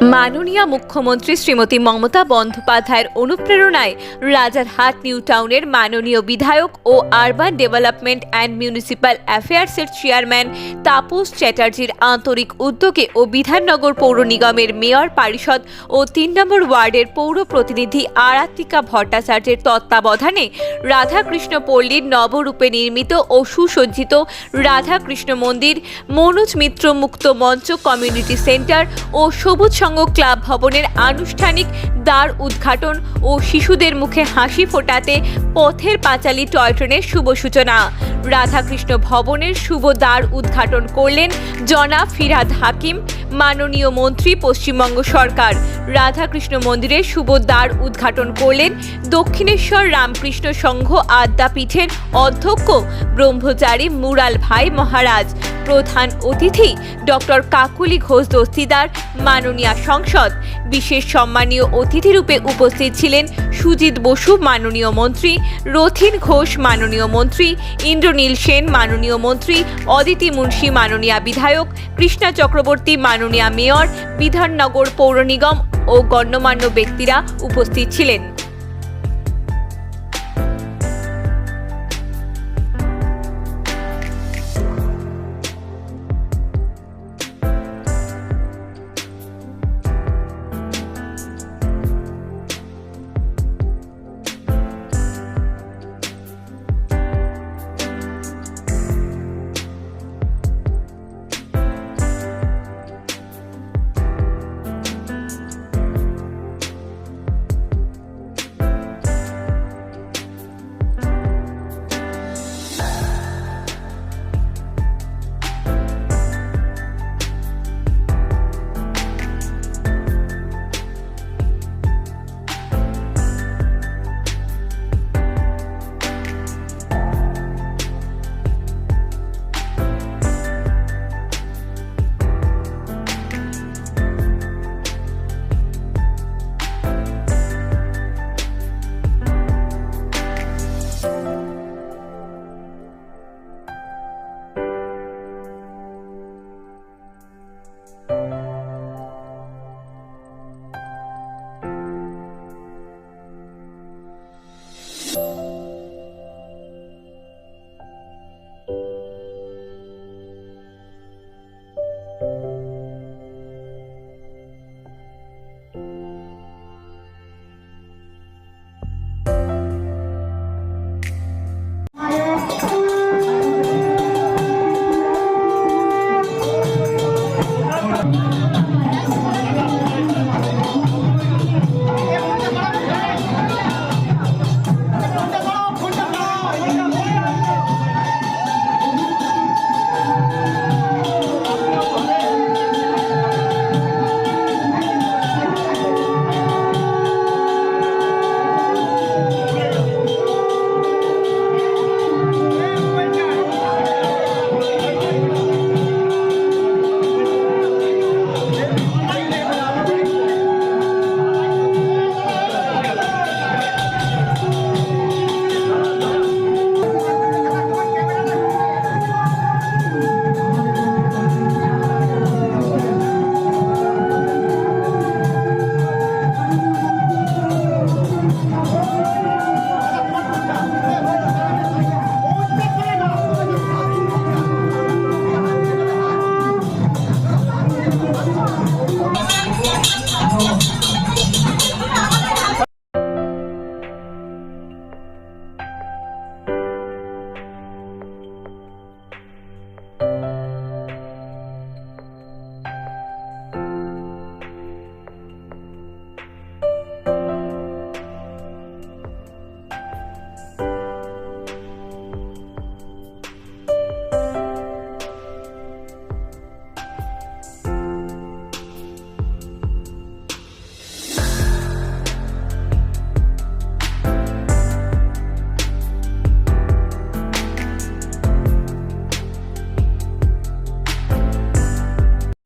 মাননীয় মুখ্যমন্ত্রী শ্রীমতী মমতা বন্দ্যোপাধ্যায়ের অনুপ্রেরণায় রাজারহাট নিউ টাউনের মাননীয় বিধায়ক ও আরবান ডেভেলপমেন্ট অ্যান্ড মিউনিসিপ্যাল অ্যাফেয়ার্সের চেয়ারম্যান তাপস চ্যাটার্জির আন্তরিক উদ্যোগে ও বিধাননগর পৌর নিগমের মেয়র পারিষদ ও তিন নম্বর ওয়ার্ডের পৌর প্রতিনিধি আরাত্মিকা ভট্টাচার্যের তত্ত্বাবধানে রাধাকৃষ্ণ পল্লীর নবরূপে নির্মিত ও সুসজ্জিত রাধাকৃষ্ণ মন্দির, মনোজ মিত্র মুক্ত মঞ্চ কমিউনিটি সেন্টার ও সবুজ সংঘ ক্লাব ভবনের আনুষ্ঠানিক দ্বার উদ্ঘাটন ও শিশুদের মুখে হাসি ফোটাতে পথের পাঁচালী টয় ট্রেনের শুভ সূচনা। রাধাকৃষ্ণ ভবনের শুভ দ্বার উদ্ঘাটন করলেন জনা ফিরাদ হাকিম। মাননীয় মন্ত্রী, পশ্চিমবঙ্গ সরকার। রাধাকৃষ্ণ মন্দিরের শুভ দ্বার উদ্ঘাটন করলেন দক্ষিণেশ্বর রামকৃষ্ণ সংঘ আদ্যাপীঠের অধ্যক্ষ ব্রহ্মচারী মুরাল ভাই মহারাজ। প্রধান অতিথি ডক্টর কাকুলি ঘোষ দস্তিদার, মাননীয় সংসদ। বিশেষ সম্মানীয় অতিথি রূপে উপস্থিত ছিলেন সুজিত বসু, মাননীয় মন্ত্রী, রথিন ঘোষ, মাননীয় মন্ত্রী, ইন্দ্রনীল সেন, মাননীয় মন্ত্রী, অদিতি মুন্সি, মাননীয় বিধায়ক, কৃষ্ণা চক্রবর্তী মাননীয় মেয়র বিধাননগর পৌর নিগম ও গণ্যমান্য ব্যক্তিরা উপস্থিত ছিলেন।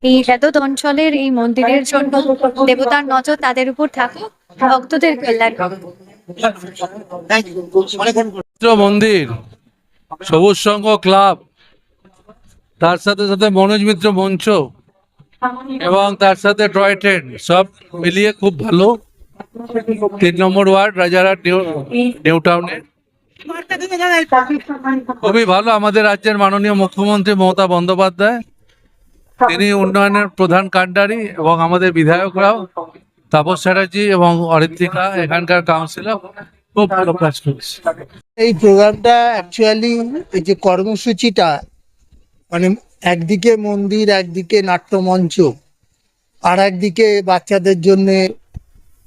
এই এতদ অঞ্চলের এই মন্দিরের জন্য দেবতার নজর তাদের উপর থাকে ভক্তদের কল্যাণ মন্দির, সবুজ সংঘ ক্লাব, তার সাথে সাথে মনোজ মিত্র মঞ্চ এবং তার সাথে টয় ট্রেন, সব মিলিয়ে খুব ভালো। তিন নম্বর ওয়ার্ড, রাজারহাট নিউ টাউনে। খুবই ভালো আমাদের রাজ্যের মাননীয় মুখ্যমন্ত্রী মমতা বন্দ্যোপাধ্যায়। তিনি উন্নয়নের প্রধান কাণ্ডারি এবং আমাদের বিধায়করাও, তাপস চ্যাটার্জি এবং অরিত্রিকা এখানকার কাউন্সিলর খুব ভালো কাজ করেছে। এই প্রোগ্রামটা অ্যাকচুয়ালি এই যে কর্মসূচিটা মানে একদিকে মন্দির, একদিকে নাট্যমঞ্চ, আর একদিকে বাচ্চাদের জন্য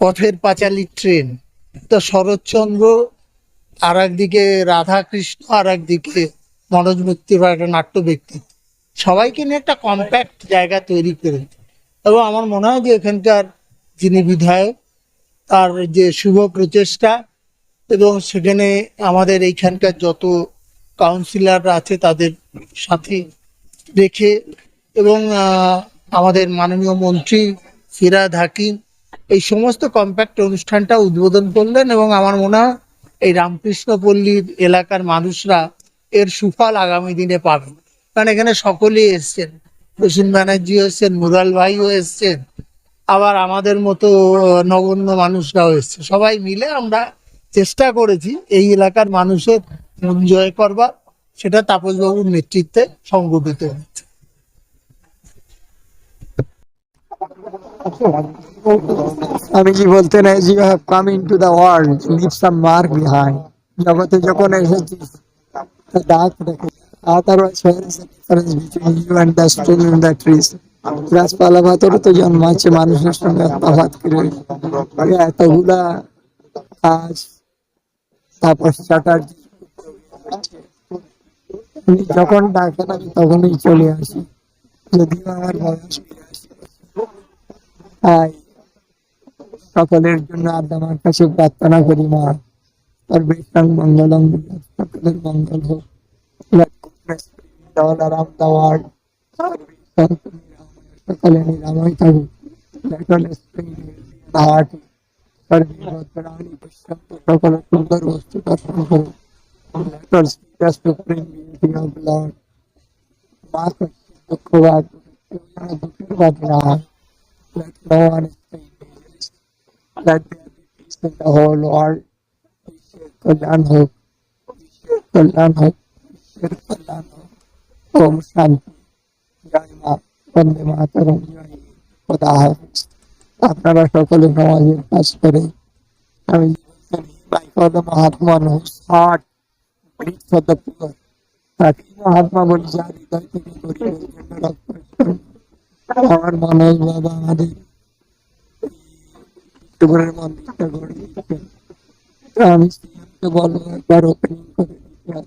পথের পাঁচালী ট্রেন, তো শরৎচন্দ্র, আর একদিকে রাধাকৃষ্ণ, আর একদিকে মনোজ মুক্তির একটা নাট্য ব্যক্তিত্ব। সবাইকে নিয়ে একটা কম্প্যাক্ট জায়গা তৈরি করে। এবং আমার মনে হয় যে এখানকার যিনি বিধায়ক, তার যে শুভ প্রচেষ্টা এবং সেখানে আমাদের এইখানকার যত কাউন্সিলররা আছে তাদের সাথে রেখে এবং আমাদের মাননীয় মন্ত্রী ফিরাদ হাকিম এই সমস্ত কম্প্যাক্ট অনুষ্ঠানটা উদ্বোধন করলেন এবং আমার মনে হয় এই রামকৃষ্ণ পল্লীর এলাকার মানুষরা এর সুফল আগামী দিনে পাবেন। কারণ এখানে সকলেই এসছেন। প্রসূন ব্যানার্জিও এসছেন, মুরাল ভাইও এসছেন, আবার আমাদের মতো নগণ্য মানুষরাও এসছে। সবাই মিলে আমরা চেষ্টা করেছি এই এলাকার মানুষের মন জয় করবার, সেটা তাপসবাবুর নেতৃত্বে সংগঠিত হয়েছে আমি কি বলতে নাই you have come in to the world live some mark behind জগতে যখন এসেছিস, তো দাগ রেখে otherwise where is the difference between you and the still in the trees গাছপালা ভাতরও তো জন্মাচ্ছে মানুষের সঙ্গে তফাৎ করে এই এতগুলা কাজ তারপর চ্যাটার্জি উনি যখন ডাকেন আমি তখনই চলে আসি যদিও আমার বয়স বিরাশি। তাই সকলের জন্য আদামার কাছে প্রার্থনা করি মা আর বেশাং মঙ্গলম সকলের মঙ্গল হোক Dollar of the world, service of especially in Ramayana, letterless in the heart, service of Prani Pushpa, Prabhupada Sundar Vastu Prabhupada, letters to the supreme beauty of Lord, Master Dukkha, Dukkha, let no one stay in let there be peace in the whole world, we share Kalyan hope, we share Kalyan hope. হোক ওম শান্তি জয় মা বন্দে মাতরম জয় হিন্দ। খোদা হাফিজ আপনারা সকলে সমাজের কাজ করে আমি my for the Mahatma knows heart breath for the poor তাকে মহাত্মা বলি যার হৃদয় থেকে গরিবের জন্য রক্ত উৎসর্গ আমার মনোজ বাবা আমাদের টুকরের মন্দিরটা গড়ে দিচ্ছেন তো আমি সিএমকে বলব একবার ওপেনিং করে দিতে আর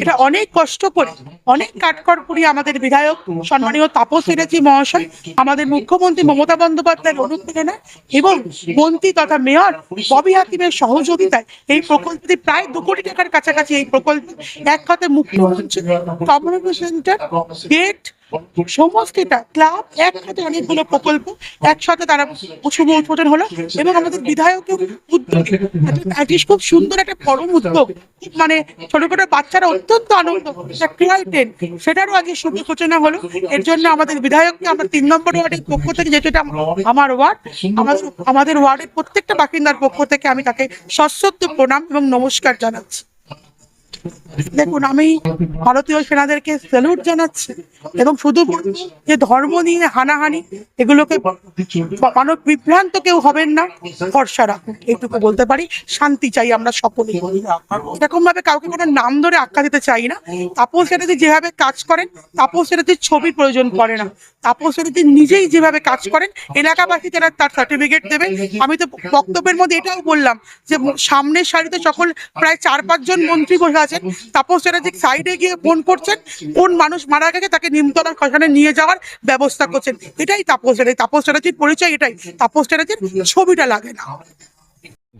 এটা অনেক কষ্ট করে, অনেক কাটকর করে আমাদের বিধায়ক, সম্মানীয় তাপস চ্যাটার্জি মহাশয়, আমাদের মুখ্যমন্ত্রী মমতা বন্দ্যোপাধ্যায়ের অনুপ্রেরণায় এবং মন্ত্রী তথা মেয়র ববি হাকিমের সহযোগিতায় এই প্রকল্পটি প্রায় দু কোটি টাকার কাছাকাছি এই প্রকল্প এক কথায় মুখ্যমন্ত্রী কমিউনিটি সেন্টার গেট সমস্তটা ক্লাব, একসাথে অনেকগুলো প্রকল্প, একসাথে তারা শুভ উদ্বোধন হলো এবং আমাদের বিধায়কের উদ্যোগে খুব সুন্দর একটা পরম উদ্যোগ মানে ছোট ছোট বাচ্চারা অত্যন্ত আনন্দ ট্রেন, সেটারও আগে শুভ সূচনা হলো। এর জন্য আমাদের বিধায়ককে আমরা তিন নম্বর ওয়ার্ডের পক্ষ থেকে যেটা আম- আমার ওয়ার্ড, আমাদের আমাদের ওয়ার্ডের প্রত্যেকটা বাসিন্দার পক্ষ থেকে আমি তাকে সশ্রদ্ধ প্রণাম এবং নমস্কার জানাচ্ছি। দেখুন, আমি ভারতীয় সেনাদেরকে স্যালুট জানাচ্ছি এবং শুধু যে ধর্ম নিয়ে হানাহানি, এগুলোকে মানব বিভ্রান্ত কেউ হবেন না। ভরসা রাখুন, এইটুকু বলতে পারি। শান্তি চাই আমরা সকলে এরকম ভাবে কাউকে কোনো নাম ধরে আখ্যা দিতে চাই না। তাপস চ্যাটার্জি যেভাবে কাজ করেন, তাপস চ্যাটার্জির ছবির প্রয়োজন পড়ে না। তাপস চ্যাটার্জি নিজেই যেভাবে কাজ করেন, এলাকাবাসী যারা তার সার্টিফিকেট দেবে। আমি তো বক্তব্যের মধ্যে এটাও বললাম যে সামনের সারিতে সকল প্রায় চার পাঁচজন মন্ত্রী বসে আছেন তাপস চ্যাটার্জি সাইডে গিয়ে ফোন করছেন, কোন মানুষ মারা গেছে তাকে নিমতলা শ্মশানে নিয়ে যাওয়ার ব্যবস্থা করছেন। এটাই তাপস চ্যাটার্জি, তাপস চ্যাটার্জির পরিচয় এটাই। তাপস চ্যাটার্জির ছবিটা লাগে না।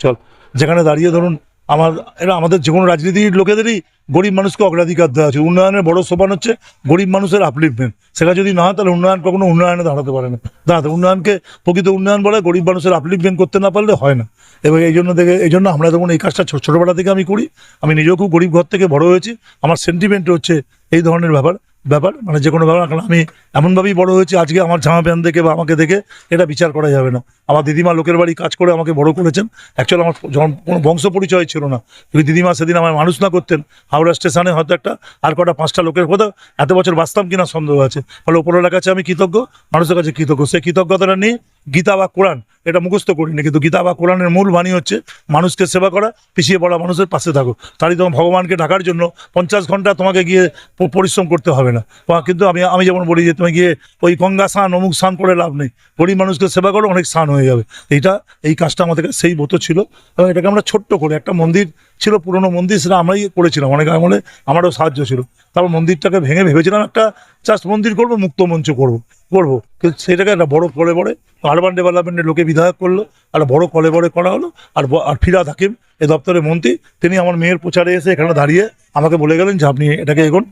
চল, যেখানে দাঁড়িয়ে ধরুন আমার, এরা আমাদের যে কোনো রাজনীতির লোকেদেরই গরিব মানুষকে অগ্রাধিকার দেওয়া আছে। উন্নয়নের বড় সোপান হচ্ছে গরিব মানুষের আপলিফমেন্ট সেটা যদি না হয়, তাহলে উন্নয়ন কখনো উন্নয়নে দাঁড়াতে পারে না। দাঁড়াতে, উন্নয়নকে প্রকৃত উন্নয়ন বলে গরিব মানুষের আপলিফমেন্ট করতে না পারলে হয় না। এবং এই জন্য থেকে এই জন্য আমরা তখন এই কাজটা ছোটবেলা থেকে আমি করি, আমি নিজেও খুব গরিব ঘর থেকে বড় হয়েছি। আমার সেন্টিমেন্ট হচ্ছে এই ধরনের ব্যাপার। ব্যাপার মানে যে কোনো ব্যাপার, কারণ আমি এমনভাবেই বড় হয়েছি, আজকে আমার জামা প্যান্ট দেখে বা আমাকে দেখে এটা বিচার করা যাবে না। আমার দিদিমা লোকের বাড়ি কাজ করে আমাকে বড় করেছেন। অ্যাকচুয়ালি আমার যখন কোনো বংশ পরিচয় ছিল না যদি দিদিমা সেদিন আমার মানুষ না করতেন, হাওড়া স্টেশনে হয়তো একটা আর কটা পাঁচটা লোকের কথা এত বছর বাঁচতাম কিনা সন্দেহ আছে। ফলে উপরওয়ালার কাছে আমি কৃতজ্ঞ, মানুষের কাছে কৃতজ্ঞ সেই কৃতজ্ঞতাটা নিয়ে গীতা বা কোরআন, এটা মুখস্থ করিনি, কিন্তু গীতা বা কোরআনের মূল বাণী হচ্ছে মানুষকে সেবা করা, পিছিয়ে পড়া মানুষের পাশে থাকো। তারই তোমার ভগবানকে ঢাকার জন্য পঞ্চাশ ঘণ্টা তোমাকে গিয়ে পরিশ্রম করতে হবে না। কিন্তু আমি আমি যেমন বলি যে তুমি গিয়ে ওই গঙ্গা স্নান, অমুক স্নান করে লাভ নেই। গরিব মানুষকে সেবা করো, অনেক স্নান হয়ে যাবে। এইটা, এই কাজটা আমাদের সেই মতো ছিল। এবং এটাকে আমরা ছোট্ট করে একটা মন্দির ছিল পুরনো মন্দির সেটা আমরাই করেছিলাম। অনেক আমলে আমারও সাহায্য ছিল। তারপর মন্দিরটাকে ভেঙে ভেবেছিলাম একটা জাস্ট মন্দির করব, মুক্ত মঞ্চ করব করব। কিন্তু সেটাকে একটা বড় কলে বড়ে আরবান ডেভেলপমেন্টের লোকে বিধায়ক করল, একটা বড় কলে বড়ে করা হলো, আর আর ফিরাদ হাকিম, এ দপ্তরের মন্ত্রী, তিনি আমার মেয়ের প্রচারে এসে এখানে দাঁড়িয়ে আমাকে বলে গেলেন যে আপনি এটাকে এগোন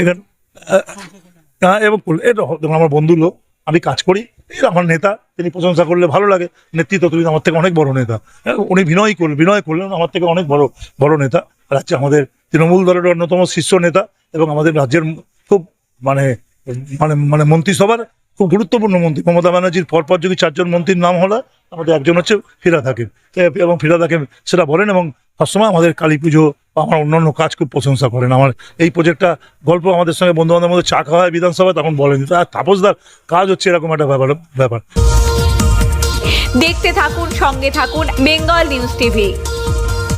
এখান হ্যাঁ এবং এটা আমার বন্ধু লোক আমি কাজ করি আমার নেতা তিনি প্রশংসা করলে ভালো লাগে। নেতৃত্ব তুমি আমার থেকে অনেক বড় নেতা। হ্যাঁ, উনি বিনয় করলেন বিনয় করলেন আমার থেকে অনেক বড় বড় নেতা। রাজ্যে আমাদের তৃণমূল দলের অন্যতম শীর্ষ নেতা এবং আমাদের রাজ্যের খুব মানে মানে মানে মন্ত্রিসভার খুব গুরুত্বপূর্ণ মন্ত্রী। মমতা ব্যানার্জির পরপর যদি চারজন মন্ত্রীর নাম হলো, আমাদের একজন হচ্ছে ফিরাদ হাকিম। এবং ফিরাদ হাকিম সেটা বলেন এবং সবসময় আমাদের কালী পুজো আমার অন্যান্য কাজ খুব প্রশংসা করেন। আমার এই প্রজেক্টটা গল্প আমাদের সঙ্গে বন্ধু বান্ধবের মধ্যে চা খাওয়া হয় বিধানসভায় তখন বলেন। তাপসদার কাজ হচ্ছে এরকম একটা ব্যাপার ব্যাপার। দেখতে থাকুন, সঙ্গে থাকুন, বেঙ্গল নিউজ টিভি।